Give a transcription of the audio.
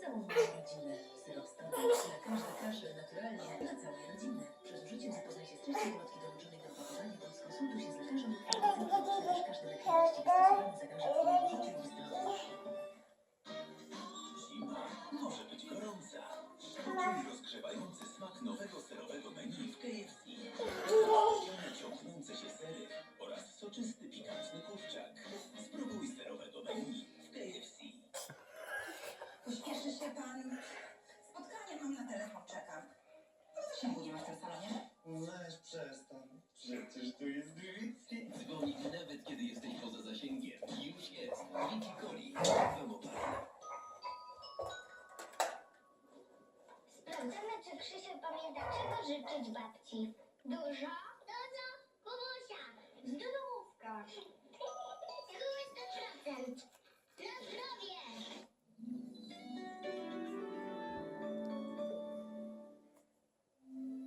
całą rodzinę. Syrop stary na każde kasze naturalnie dla całej rodziny. Przed użyciem zapoznaj się z treścią ulotki dołączonej do opakowania bądź skonsultuj się z lekarzem lub farmaceutą, gdyż każdy lek właściwie stosowany zagraża lub zdrowiu. Zima może być gorąca. Poczuj rozgrzewający smak nowego serowego menu w KFC. Ciągnące się sery oraz soczysty, Się. Spotkanie mam na telefon, czekam. No zasięgu nie ma w tym salonie. Weź przestań. Przecież tu jest Dwitki. Dzwoni nawet kiedy jesteś poza zasięgiem. Już jest. Wiki Coli. Sprawdzamy, czy Krzysiu pamięta, czego życzyć babci. Dużo? Dużo, Kubusia. Zdrówka.